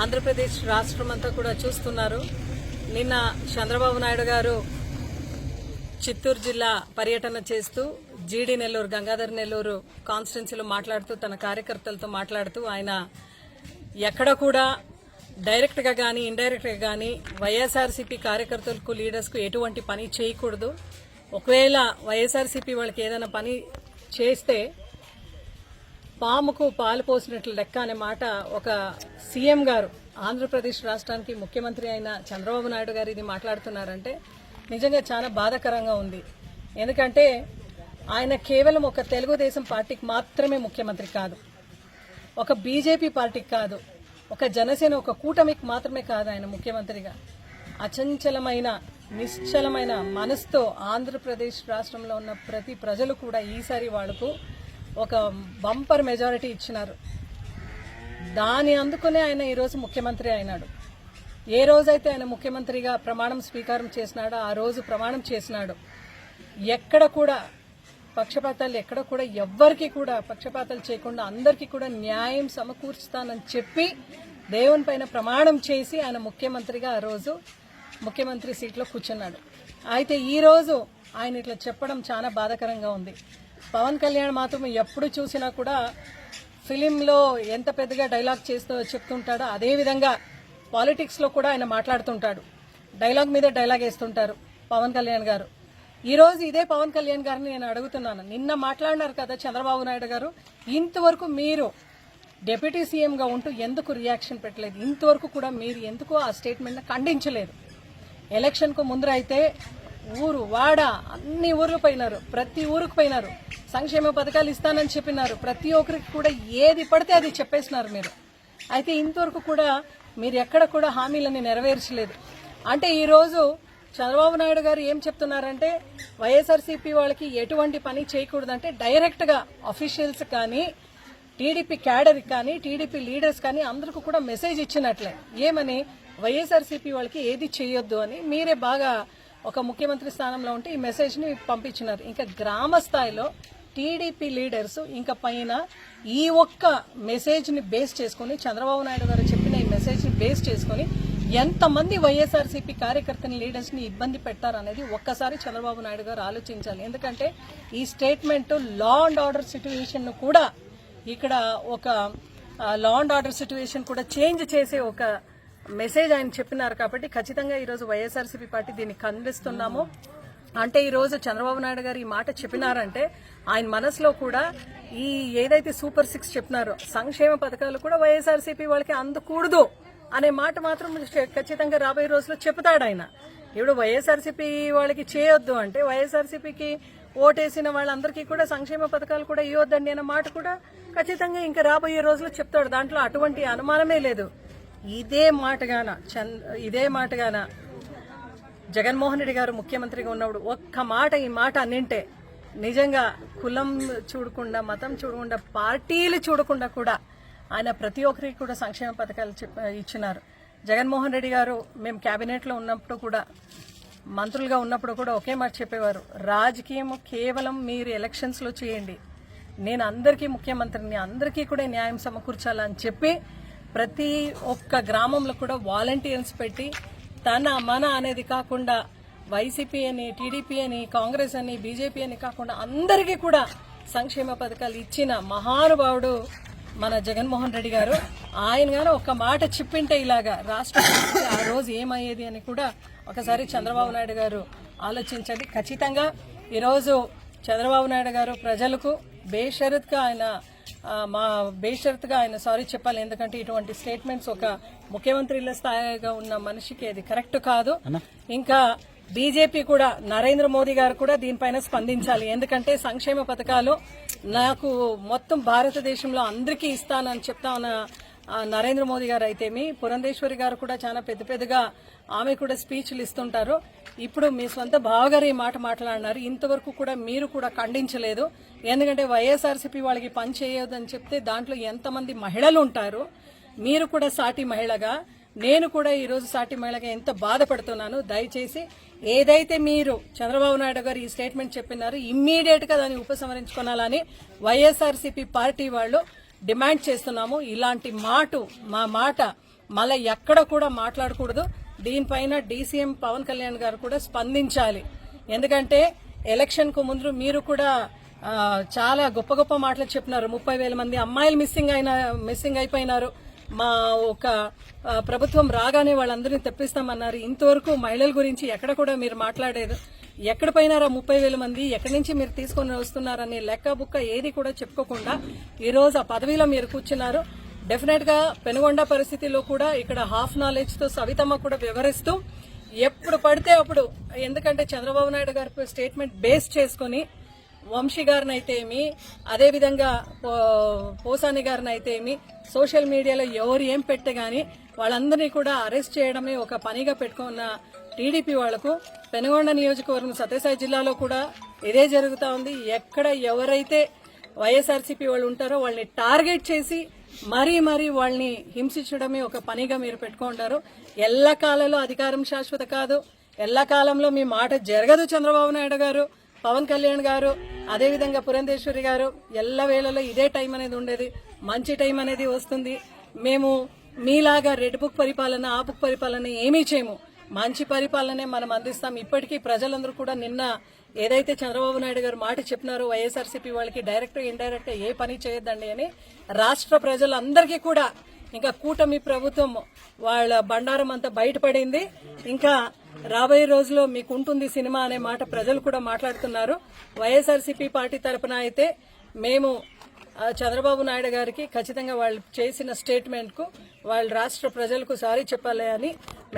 ఆంధ్రప్రదేశ్ రాష్ట్రం అంతా కూడా చూస్తున్నారు. నిన్న చంద్రబాబు నాయుడు గారు చిత్తూరు జిల్లా పర్యటన చేస్తూ జీడి నెల్లూరు గంగాధర్ నెల్లూరు కాన్స్టిట్యున్సీలో మాట్లాడుతూ తన కార్యకర్తలతో మాట్లాడుతూ ఆయన ఎక్కడ కూడా డైరెక్ట్గా కానీ ఇండైరెక్ట్గా కానీ వైఎస్ఆర్సీపీ కార్యకర్తలకు లీడర్స్కు ఎటువంటి పని చేయకూడదు. ఒకవేళ వైఎస్ఆర్సీపీ వాళ్ళకి ఏదైనా పని చేస్తే పాముకు పాలు పోసినట్లు లెక్క అనే మాట ఒక సీఎం గారు ఆంధ్రప్రదేశ్ రాష్ట్రానికి ముఖ్యమంత్రి అయిన చంద్రబాబు నాయుడు గారు ఇది మాట్లాడుతున్నారంటే నిజంగా చాలా బాధాకరంగా ఉంది. ఎందుకంటే ఆయన కేవలం ఒక తెలుగుదేశం పార్టీకి మాత్రమే ముఖ్యమంత్రి కాదు. ఒక బీజేపీ పార్టీకి కాదు ఒక జనసేన ఒక కూటమికి మాత్రమే కాదు ఆయన ముఖ్యమంత్రిగా. అచంచలమైన నిశ్చలమైన మనసుతో ఆంధ్రప్రదేశ్ రాష్ట్రంలో ఉన్న ప్రతి ప్రజలు కూడా ఈసారి వాళ్ళకు ఒక బంపర్ మెజారిటీ ఇచ్చినారు. దాని అందుకునే ఆయన ఈరోజు ముఖ్యమంత్రి అయినాడు. ఏ రోజైతే ఆయన ముఖ్యమంత్రిగా ప్రమాణం స్వీకారం చేసినాడో ఆ రోజు ప్రమాణం చేసినాడు. ఎక్కడ కూడా పక్షపాతాలు ఎక్కడ కూడా ఎవ్వరికి కూడా పక్షపాతాలు చేయకుండా అందరికీ కూడా న్యాయం సమకూర్చుతానని చెప్పి దేవుని పైన ప్రమాణం చేసి ఆయన ముఖ్యమంత్రిగా ఆ రోజు ముఖ్యమంత్రి సీట్లో కూర్చున్నాడు. అయితే ఈరోజు ఆయన ఇట్లా చెప్పడం చాలా బాధాకరంగా ఉంది. పవన్ కళ్యాణ్ మాత్రం ఎప్పుడు చూసినా కూడా ఫిలింలో ఎంత పెద్దగా డైలాగ్ చేస్తూ చెప్తుంటాడో అదేవిధంగా పాలిటిక్స్లో కూడా ఆయన మాట్లాడుతుంటాడు. డైలాగ్ మీద డైలాగ్ వేస్తుంటారు పవన్ కళ్యాణ్ గారు. ఈరోజు ఇదే పవన్ కళ్యాణ్ గారిని నేను అడుగుతున్నాను. నిన్న మాట్లాడినారు కదా చంద్రబాబు నాయుడు గారు. ఇంతవరకు మీరు డెప్యూటీ సీఎంగా ఉంటూ ఎందుకు రియాక్షన్ పెట్టలేదు? ఇంతవరకు కూడా మీరు ఎందుకు ఆ స్టేట్మెంట్ని ఖండించలేదు? ఎలక్షన్కు ముందర అయితే ఊరు వాడ అన్ని ఊర్లు పోయినారు. ప్రతి ఊరికి పోయినారు. సంక్షేమ పథకాలు ఇస్తానని చెప్పినారు. ప్రతి ఒక్కరికి కూడా ఏది పడితే అది చెప్పేసినారు మీరు. అయితే ఇంతవరకు కూడా మీరు ఎక్కడ కూడా హామీలని నెరవేర్చలేదు. అంటే ఈరోజు చంద్రబాబు నాయుడు గారు ఏం చెప్తున్నారంటే వైఎస్ఆర్సీపీ వాళ్ళకి ఎటువంటి పని చేయకూడదంటే డైరెక్ట్గా అఫీషియల్స్ కానీ టీడీపీ క్యాడర్ కానీ టీడీపీ లీడర్స్ కానీ అందరికీ కూడా మెసేజ్ ఇచ్చినట్లే. ఏమని? వైఎస్ఆర్సీపీ వాళ్ళకి ఏది చేయొద్దు అని మీరే బాగా ఒక ముఖ్యమంత్రి స్థానంలో ఉంటే ఈ మెసేజ్ని పంపించినారు. ఇంకా గ్రామ స్థాయిలో టీడీపీ లీడర్స్ ఇంకా పైన ఈ ఒక్క మెసేజ్ని బేస్ చేసుకొని చంద్రబాబు నాయుడు గారు చెప్పిన ఈ మెసేజ్ని బేస్ చేసుకొని ఎంతమంది వైఎస్ఆర్సీపీ కార్యకర్తని లీడర్స్ని ఇబ్బంది పెట్టారనేది ఒక్కసారి చంద్రబాబు నాయుడు గారు ఆలోచించాలి. ఎందుకంటే ఈ స్టేట్మెంట్ లా అండ్ ఆర్డర్ సిట్యువేషన్ను కూడా ఇక్కడ ఒక లా అండ్ ఆర్డర్ సిచ్యువేషన్ కూడా చేంజ్ చేసే ఒక మెసేజ్ ఆయన చెప్పినారు కాబట్టి ఖచ్చితంగా ఈరోజు వైఎస్ఆర్సీపీ పార్టీ దీన్ని ఖండిస్తున్నాము. అంటే ఈరోజు చంద్రబాబు నాయుడు గారు ఈ మాట చెప్పినారంటే ఆయన మనసులో కూడా ఈ ఏదైతే సూపర్ సిక్స్ చెప్పినారో సంక్షేమ పథకాలు కూడా వైఎస్ఆర్సీపీ వాళ్ళకి అందకూడదు అనే మాట మాత్రం ఖచ్చితంగా రాబోయే రోజుల్లో చెప్తాడు ఆయన. ఇప్పుడు వైఎస్ఆర్సీపీ వాళ్ళకి చేయొద్దు అంటే వైఎస్ఆర్సీపీకి ఓటేసిన వాళ్ళందరికీ కూడా సంక్షేమ పథకాలు కూడా ఇవ్వద్దండి అన్న మాట కూడా ఖచ్చితంగా ఇంకా రాబోయే రోజుల్లో చెప్తాడు. దాంట్లో అటువంటి అనుమానమే లేదు. ఇదే మాటగాన చంద్ ఇదే మాటగాన జగన్మోహన్ రెడ్డి గారు ముఖ్యమంత్రిగా ఉన్నప్పుడు ఒక్క మాట ఈ మాట అన్నింటే నిజంగా కులం చూడకుండా మతం చూడకుండా పార్టీలు చూడకుండా కూడా ఆయన ప్రతి ఒక్కరికి కూడా సంక్షేమ పథకాలు ఇచ్చినారు. జగన్మోహన్ రెడ్డి గారు మేము క్యాబినెట్లో ఉన్నప్పుడు కూడా మంత్రులుగా ఉన్నప్పుడు కూడా ఒకే మాట చెప్పేవారు. రాజకీయం కేవలం మీరు ఎలక్షన్స్లో చేయండి. నేను అందరికీ ముఖ్యమంత్రిని అందరికీ కూడా న్యాయం సమకూర్చాలని చెప్పి ప్రతి ఒక్క గ్రామంలో కూడా వాలంటీర్స్ పెట్టి తన మన అనేది కాకుండా వైసీపీ అని టీడీపీ అని కాంగ్రెస్ అని బీజేపీ అని కాకుండా అందరికీ కూడా సంక్షేమ పథకాలు ఇచ్చిన మహానుభావుడు మన జగన్మోహన్ రెడ్డి గారు. ఆయన గారు ఒక మాట చెప్పింటే ఇలాగా రాష్ట్ర ఆ రోజు ఏమయ్యేది అని కూడా ఒకసారి చంద్రబాబు నాయుడు గారు ఆలోచించండి. ఖచ్చితంగా ఈరోజు చంద్రబాబు నాయుడు గారు ప్రజలకు బేషరత్గా ఆయన మా బేషరత్గా ఆయన సారీ చెప్పాలి. ఎందుకంటే ఇటువంటి స్టేట్మెంట్స్ ఒక ముఖ్యమంత్రిల స్థాయిగా ఉన్న మనిషికి అది కరెక్ట్ కాదు. ఇంకా బీజేపీ కూడా నరేంద్ర మోదీ గారు కూడా దీనిపైన స్పందించాలి. ఎందుకంటే సంక్షేమ పథకాలు నాకు మొత్తం భారతదేశంలో అందరికీ ఇస్తానని చెప్తా ఉన్న నరేంద్ర మోదీ గారు అయితేమి పురంధేశ్వరి గారు కూడా చాలా పెద్ద పెద్దగా ఆమె కూడా స్పీచ్లు ఇస్తుంటారు. ఇప్పుడు మీ సొంత బావగారు ఈ మాట మాట్లాడినారు. ఇంతవరకు కూడా మీరు కూడా ఖండించలేదు. ఎందుకంటే వైఎస్ఆర్సీపీ వాళ్ళకి పని చేయొద్దని చెప్తే దాంట్లో ఎంతమంది మహిళలు ఉంటారు? మీరు కూడా సాటి మహిళగా నేను కూడా ఈరోజు సాటి మహిళగా ఎంత బాధపడుతున్నాను దయచేసి ఏదైతే మీరు చంద్రబాబు నాయుడు గారు ఈ స్టేట్మెంట్ చెప్పినారో ఇమ్మీడియట్గా దాన్ని ఉపసంహరించుకోవాలని వైఎస్ఆర్సీపీ పార్టీ వాళ్ళు డిమాండ్ చేస్తున్నాము. ఇలాంటి మాట మా మాట మళ్ళీ ఎక్కడ కూడా మాట్లాడకూడదు. దీనిపైన డీసీఎం పవన్ కళ్యాణ్ గారు కూడా స్పందించాలి. ఎందుకంటే ఎలక్షన్కు ముందు మీరు కూడా చాలా గొప్ప గొప్ప మాటలు చెప్పినారు. ముప్పై వేల మంది అమ్మాయిలు మిస్సింగ్ అయిన మిస్సింగ్ అయిపోయినారు. మా ఒక ప్రభుత్వం రాగానే వాళ్ళందరినీ తెప్పిస్తామన్నారు. ఇంతవరకు మహిళల గురించి ఎక్కడ కూడా మీరు మాట్లాడేది ఎక్కడ పోయినారా ముప్పై వేల మంది ఎక్కడి నుంచి మీరు తీసుకొని వస్తున్నారనే లెక్క బుక్క ఏది కూడా చెప్పుకోకుండా ఈరోజు ఆ పదవిలో మీరు కూర్చున్నారు. డెఫినెట్గా పెనుగొండ పరిస్థితిలో కూడా ఇక్కడ హాఫ్ నాలెడ్జ్తో సవితమ్మ కూడా వివరిస్తూ ఎప్పుడు పడితే అప్పుడు ఎందుకంటే చంద్రబాబు నాయుడు గారి స్టేట్మెంట్ బేస్ చేసుకొని వంశీ గారిని అయితే ఏమి అదేవిధంగా పో- పోసాని గారిని అయితే ఏమి సోషల్ మీడియాలో ఎవరు ఏం పెట్టే కానీ వాళ్ళందరినీ కూడా అరెస్ట్ చేయడమే ఒక పనిగా పెట్టుకున్న టీడీపీ వాళ్ళకు పెనుగొండ నియోజకవర్గం సత్యసాయి జిల్లాలో కూడా ఇదే జరుగుతూ ఉంది. ఎక్కడ ఎవరైతే వైఎస్ఆర్సీపీ వాళ్ళు ఉంటారో వాళ్ళని టార్గెట్ చేసి మరీ మరీ వాళ్ళని హింసించడమే ఒక పనిగా మీరు పెట్టుకుంటారు. ఎల్ల కాలంలో అధికారం శాశ్వత కాదు. ఎల్ల కాలంలో మీ మాట జరగదు చంద్రబాబు నాయుడు గారు పవన్ కళ్యాణ్ గారు అదేవిధంగా పురంధేశ్వరి గారు. ఎల్ల వేళలో ఇదే టైం అనేది ఉండేది. మంచి టైం అనేది వస్తుంది. మేము మీలాగా రెడ్ బుక్ పరిపాలన ఆ బుక్ పరిపాలన ఏమీ చేయము. మంచి పరిపాలనే మనం అందిస్తాం. ఇప్పటికీ ప్రజలందరూ కూడా నిన్న ఏదైతే చంద్రబాబు నాయుడు గారు మాట చెప్పినారో వైఎస్ఆర్సీపీ వాళ్ళకి డైరెక్ట్ ఇండైరెక్ట్ ఏ పని చేయొద్దండి అని రాష్ట్ర ప్రజలందరికీ కూడా ఇంకా కూటమి ప్రభుత్వం వాళ్ళ బండారం అంతా బయటపడింది. ఇంకా రాబోయే రోజుల్లో మీకు ఉంటుంది సినిమా అనే మాట ప్రజలు కూడా మాట్లాడుతున్నారు. వైఎస్ఆర్సీపీ పార్టీ తరపున అయితే మేము చంద్రబాబు నాయుడు గారికి ఖచ్చితంగా వాళ్ళు చేసిన స్టేట్మెంట్కు వాళ్ళు వాళ్ళ రాష్ట్ర ప్రజలకు సారీ చెప్పాలి అని మేము